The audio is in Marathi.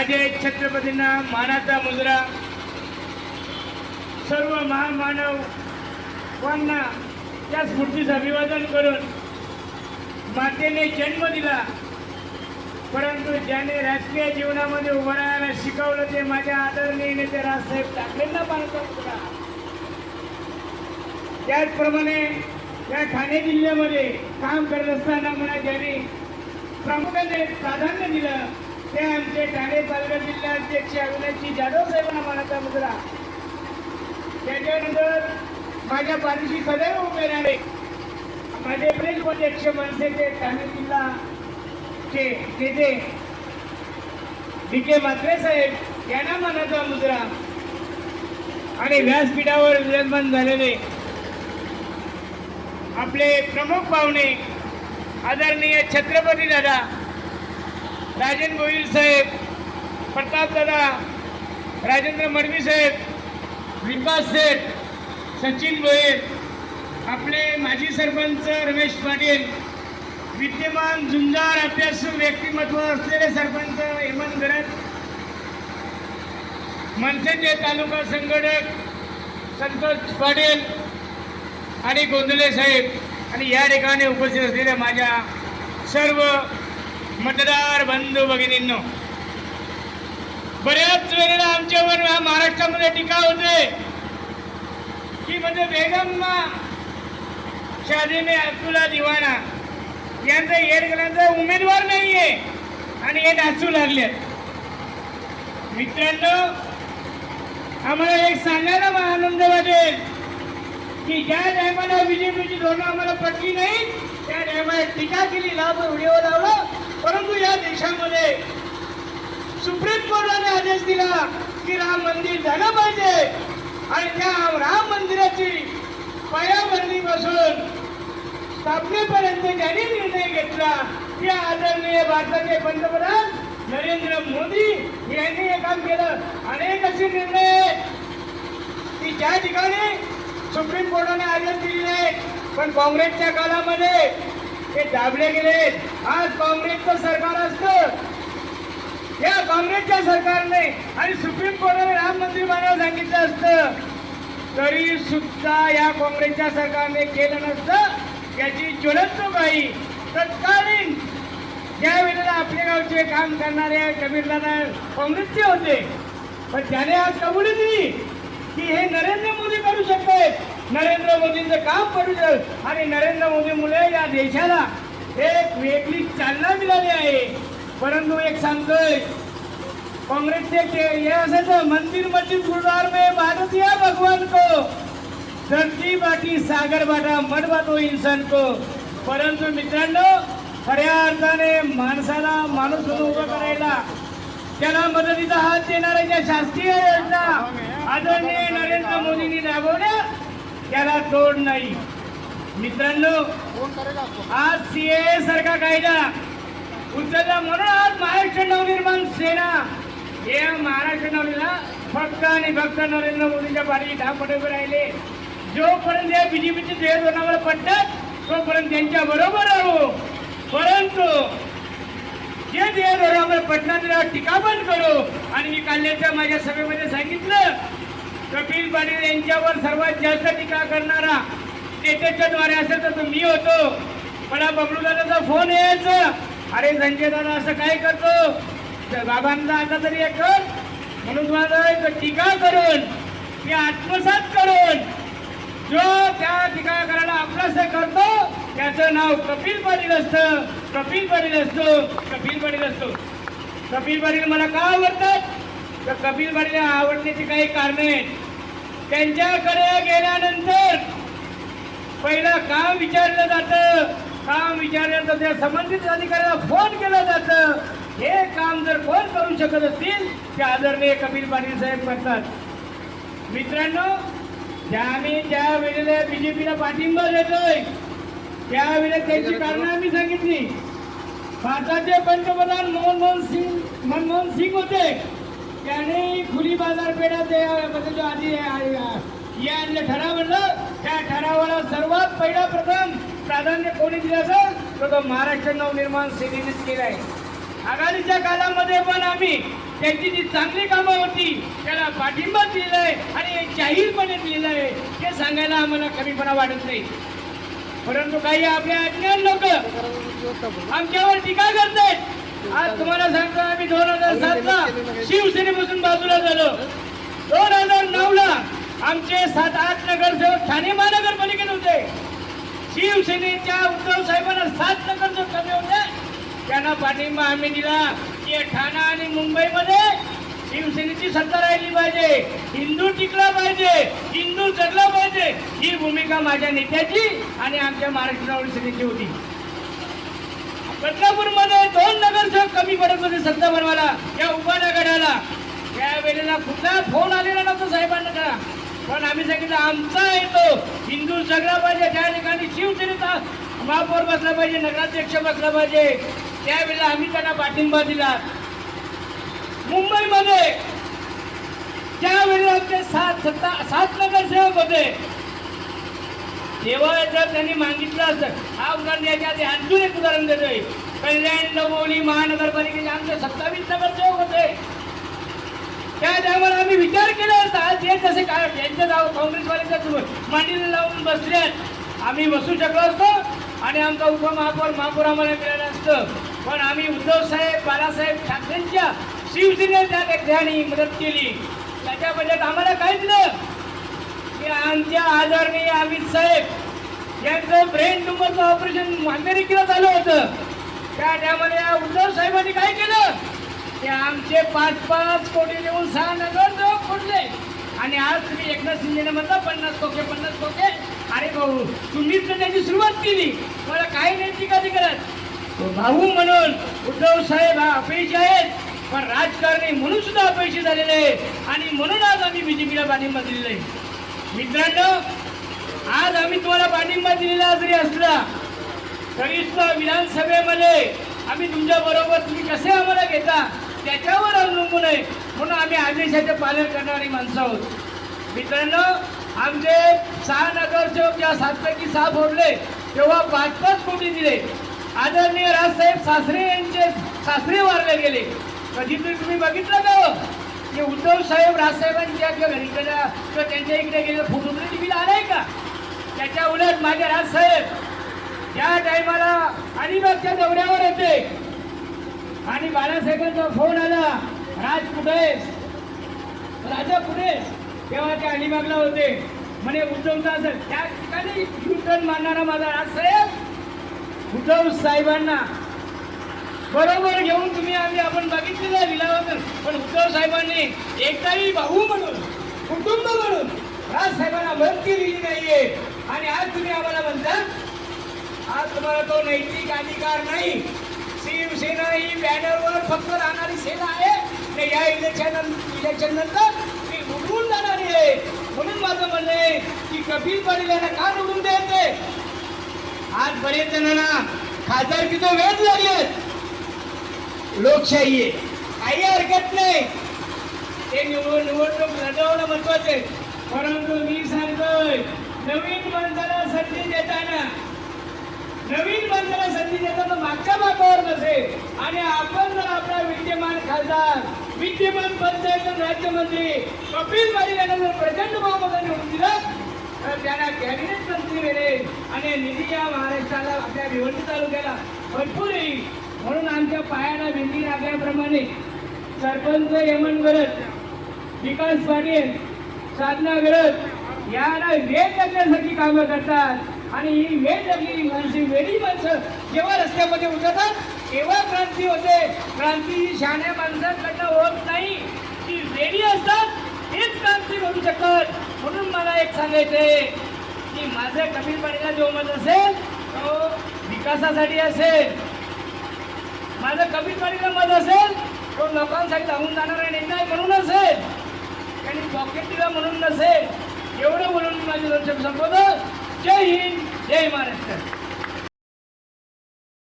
राजे छत्रपतींना मानाचा मुजरा सर्व महामानवांना त्या स्फूर्तीचं अभिवादन करून मातेने जन्म दिला परंतु ज्याने राजकीय जीवनामध्ये उभं राहायला शिकवलं ते माझ्या आदरणीय नेते राजसाहेब ठाकरेंना मानता मुजरा त्याचप्रमाणे या ठाणे जिल्ह्यामध्ये काम करत असताना मला ज्यांनी प्रामुख्याने प्राधान्य दिलं ते आमचे ठाणे पालघर जिल्हाध्यक्ष अविनाशजी जाधव साहेबांना मानाचा मुद्रा. त्याच्यानंतर माझ्या पाठीशी सदैव उभे राहणे माझे प्रेस अध्यक्ष मनसेचे ठाणे जिल्हाचे नेते डी के म्हात्रे साहेब यांना मानाचा मुद्रा. आणि व्यासपीठावर विराजमान झालेले आपले प्रमुख पाहुणे आदरणीय छत्रपती दादा राजन गोविल साहेब प्रताप दादा राजेंद्र मडवी साहेब विकास शेठ सचिन गोयल आपले माजी सरपंच रमेश पाटील विद्यमान झुंजार अभ्यासू व्यक्तिमत्व असलेले सरपंच हेमंत गरज मनसेचे तालुका संघटक संतोष पाटील आणि गोंधळे साहेब. आणि या ठिकाणी उपस्थित असलेल्या माझ्या सर्व मतदार बंधू भगिनींनो बऱ्याच वेळेला आमच्यावर महाराष्ट्रामध्ये टीका होते की म्हणजे बेगम्मा शादी में दिवाणा दिवाना यांचा येडगणाचा उमेदवार नाहीये आणि हे नाचू लागले मित्रांनो आम्हाला एक सांगायला मला आनंद वाटेल की ज्या टायमाला बीजेपीची धोरणं आम्हाला पटली नाही त्या टायमाला टीका केली. लाभ व्हिडिओ लावला. परंतु या देशामध्ये सुप्रीम कोर्टाने आदेश दिला की राम मंदिर झालं पाहिजे. आणि त्या राम मंदिराची पायाभरणीपासून स्थापनेपर्यंत ज्यांनी निर्णय घेतला त्या आदरणीय भारताचे पंतप्रधान नरेंद्र मोदी यांनी हे काम केलं. अनेक असे निर्णय की ज्या ठिकाणी सुप्रीम कोर्टाने आदेश दिलेले आहेत पण काँग्रेसच्या काळामध्ये ते दाबले गेले. आज काँग्रेसचं सरकार असत. या काँग्रेसच्या सरकारने आणि सुप्रीम कोर्टाने राम मंदिर बांधायला सांगितलं असतं. तरी सुद्धा या काँग्रेसच्या सरकारने केलं नसतं. याची ज्वलंत काही तत्कालीन ज्या वेळेला आपल्या गावचे काम करणारे नारायण काँग्रेसचे होते. पण त्याने आज कबुली दिली की हे नरेंद्र मोदी करू शकतात. नरेंद्र मोदींचं काम पडू शकत आणि नरेंद्र मोदीमुळे या देशाला एक वेगळी चालना मिळाली आहे. परंतु एक सांगतोय काँग्रेसचे हे असायचं मंदिर मस्जिद गुरुद्वार मे भारतीय भगवान को धरती बाटी सागर बाटा मन बातो इंसान को परंतु मित्रांनो खऱ्या अर्थाने माणसाला माणूस म्हणून उभं करायला त्याला मदतीचा हात देणाऱ्या ज्या शासकीय योजना आदरणीय नरेंद्र मोदींनी राबवल्या त्याला तोड नाही. मित्रांनो आज सी ए सारखा कायदा उचलला म्हणून आज महाराष्ट्र नवनिर्माण सेना या महाराष्ट्र नवनिर्माण फक्त आणि फक्त नरेंद्र मोदींच्या पाठी दहा उभे राहिले. जोपर्यंत या बीजेपीचे ध्येय धोरणावर पडतात तोपर्यंत त्यांच्या बरोबर आहो परंतु जे ध्येय धोरणावर पडणार त्याला टीका पण करू. आणि मी कालच्या माझ्या सभेमध्ये सांगितलं कपिल पाटील यांच्यावर सर्वात जास्त टीका करणारा नेत्याच्या द्वारे असेल तर तो मी होतो मला बबलू दादाचा फोन यायचा अरे संजय दादा असं काय करतो? तर बाबांना आता तरी एक म्हणून तुम्हाला टीका करून मी आत्मसात करून जो त्या टीका करायला आपलास करतो त्याचं नाव कपिल पाटील असतं. कपिल पाटील असतो. कपिल पाटील असतो. कपिल पाटील मला का आवडतात? तर कपिल पाटील आवडण्याची काही कारणे आहेत. त्यांच्याकडे गेल्यानंतर पहिला काम विचारलं जातं. काम विचारल्यानंतर त्या संबंधित अधिकाऱ्याला फोन केलं जातं. हे काम जर कोण करू शकत असतील ते आदरणीय कपिल पाटील साहेब करतात. मित्रांनो ज्या आम्ही ज्या वेळेला बीजेपीला पाठिंबा देतोय त्यावेळेला त्यांची कारणं आम्ही सांगितली. भारताचे पंतप्रधान मनमोहन सिंग मनमोहन सिंग होते. त्याने खुली बाजारपेठा ते म्हणजे जो आधी या आणलं ठराव म्हणलं त्या ठरावाला सर्वात पहिला प्रथम प्राधान्य कोणी दिलं असेल? तर तो महाराष्ट्र नवनिर्माण सेनेनेच केलं आहे. आघाडीच्या काळामध्ये पण आम्ही त्यांची जी चांगली कामं होती त्याला पाठिंबा दिलाय आणि जाहीरपणे दिलेलं आहे. हे सांगायला आम्हाला कमीपणा वाटत नाही. परंतु काही आपल्या अज्ञान लोक आमच्यावर टीका करतायत. आज तुम्हाला सांगतो आम्ही दोन हजार सातला शिवसेनेपासून बाजूला झालो. दोन हजार नऊ ला आमचे सात आठ नगरसेवक ठाणे महानगरपालिकेत होते. शिवसेनेच्या उद्धव साहेबांना सात नगरसेवक कमी होते. त्यांना पाठिंबा आम्ही दिला की ठाणा आणि मुंबईमध्ये शिवसेनेची सत्ता राहिली पाहिजे. हिंदू टिकला पाहिजे हिंदू जगला पाहिजे. ही भूमिका माझ्या नेत्याची आणि आमच्या महाराष्ट्र नागरिक सेनेची होती. बदलापूरमध्ये दोन नगरसेवक कमी पडत होते सत्ता बनवायला या उपनगराला. गडाला त्या वेळेला कुठला फोन आलेला नव्हता साहेबांना का? पण आम्ही सांगितलं आमचा येतो. हिंदू जगला पाहिजे त्या ठिकाणी शिवसेनेचा महापौर बसला पाहिजे नगराध्यक्ष बसला पाहिजे. त्यावेळेला आम्ही त्यांना पाठिंबा दिला. मुंबईमध्ये त्यावेळेला आमचे सात सत्ता सात नगरसेवक होते. तेव्हा जर त्यांनी मागितलं असतं हा उदाहरण द्यायच्या आधी अजून एक उदाहरण देतोय. कल्याण डोंबिवली महानगरपालिकेचे आमचे सत्तावीस नगरसेवक होते. त्या टायमाला आम्ही विचार केला असता ते कसे काय त्यांच्या जाव काँग्रेसवाल्यांच्या मांडीला लावून बसल्यात आम्ही बसू शकलो असतो आणि आमचा उपमहापौर महापौर आम्हाला मिळालं असतं. पण आम्ही उद्धव साहेब बाळासाहेब ठाकरेंच्या शिवसेनेने त्या ठिकाणी मदत केली. त्याच्या बजेट आम्हाला काय दिलं आमचे आमच्या आदरणीय अमित साहेब यांचं ब्रेन ट्युमरचं ऑपरेशन अमेरिकेला झालं होतं. त्या टायमाला या उद्धव साहेबांनी काय केलं? की आमचे पाच पाच कोटी देऊन सहा नगर जवळ फोडले. आणि आज तुम्ही एकनाथ शिंदेने म्हणता पन्नास कोके पन्नास कोके. अरे भाऊ तुम्हीच तर त्याची सुरुवात केली. मला काही नाही टीका करत. भाऊ म्हणून उद्धव साहेब हा अपयशी आहेत. पण राजकारणी म्हणून सुद्धा अपयशी झालेले आहे. आणि म्हणून आज आम्ही बीजेपीला पाठिंबा दिलेला आहे. मित्रांनो आज आम्ही तुम्हाला पाठिंबा दिलेला जरी असला तरी सुद्धा विधानसभेमध्ये आम्ही तुमच्या बरोबर तुम्ही कसे आम्हाला घेता त्याच्यावर अवलंबून आहे म्हणून आम्ही आदेशाचे पालन करणारी माणसं आहोत. मित्रांनो आमचे सहा नगरसेवक जेव्हा सातपैकी सहा फोडले तेव्हा पाच पाच कोटी दिले. आदरणीय राजसाहेब सासरे यांचे सासरे वारले गेले. कधीतरी तुम्ही बघितलं का हो? साहेब राजसाहेबांच्या किंवा घरी गेल्या किंवा त्यांच्या इकडे गेले फोटो तरी टीव्हीला आलाय का? त्याच्या उलट माझे राजसाहेब त्या टायमाला अलिबागच्या दौऱ्यावर होते. आणि बाळासाहेबांचा फोन आला राज कुठेस राजा कुठेस तेव्हा ते अलिबागला होते. म्हणे उद्धवचा असेल त्या ठिकाणी युटर्न मारणारा माझा राजसाहेब. उद्धव साहेबांना बरोबर घेऊन तुम्ही आम्ही आपण बघितलेलं आहे लिलावातून पण उद्धव साहेबांनी एकदाही भाऊ म्हणून कुटुंब म्हणून राज साहेबांना मदत केलेली नाहीये. आणि आज तुम्ही आम्हाला म्हणता आज तुम्हाला तो नैतिक अधिकार नाही. शिवसेना ही बॅनरवर फक्त राहणारी सेना आहे. आणि या इलेक्शन इलेक्शन नंतर ती उघडून जाणारी आहे. म्हणून माझं म्हणणं आहे की कपिल पाटील यांना का निवडून द्यायचे. आज बरेच जणांना खासदारकीचं वेळ लागलेत लोकशाही. आहे काही हरकत नाही. ते निवड निवडणूक लढवणं महत्वाचं आहे. परंतु मी सांगतोय नवीन माणसाला संधी देताना नवीन माणसाला संधी देताना मागच्या मागावर नसेल आणि आपण जर आपला विद्यमान खासदार विद्यमान पंचायत राज्यमंत्री कपिल पाटील यांना जर प्रचंड बहुमताने निवडून दिलं तर त्यांना कॅबिनेट मंत्री मिळेल. आणि निधी या महाराष्ट्राला आपल्या भिवंडी तालुक्याला भरपूर येईल. म्हणून आमच्या पायाला भेंडी लागल्याप्रमाणे सरपंच यमन गरज विकास पाटील साधना गरज याला वेळ लागण्यासाठी कामं करतात. आणि ही वेळ लागलेली माणसे वेळी माणसं जेव्हा रस्त्यामध्ये उतरतात तेव्हा क्रांती होते. क्रांती ही शहाण्या माणसांकडनं होत नाही ती वेळी असतात तेच क्रांती करू शकतात. म्हणून मला एक सांगायचंय की माझं कमी पाण्याला जो मत असेल तो विकासासाठी असेल. माझं कपिल पाटीलला मत असेल तो लोकांसाठी धावून जाणारा नेता आहे म्हणून असेल. आणि पॉकेट दिला म्हणून नसेल. एवढं बोलून मी माझे दर्शक संपवतो. जय हिंद जय महाराष्ट्र.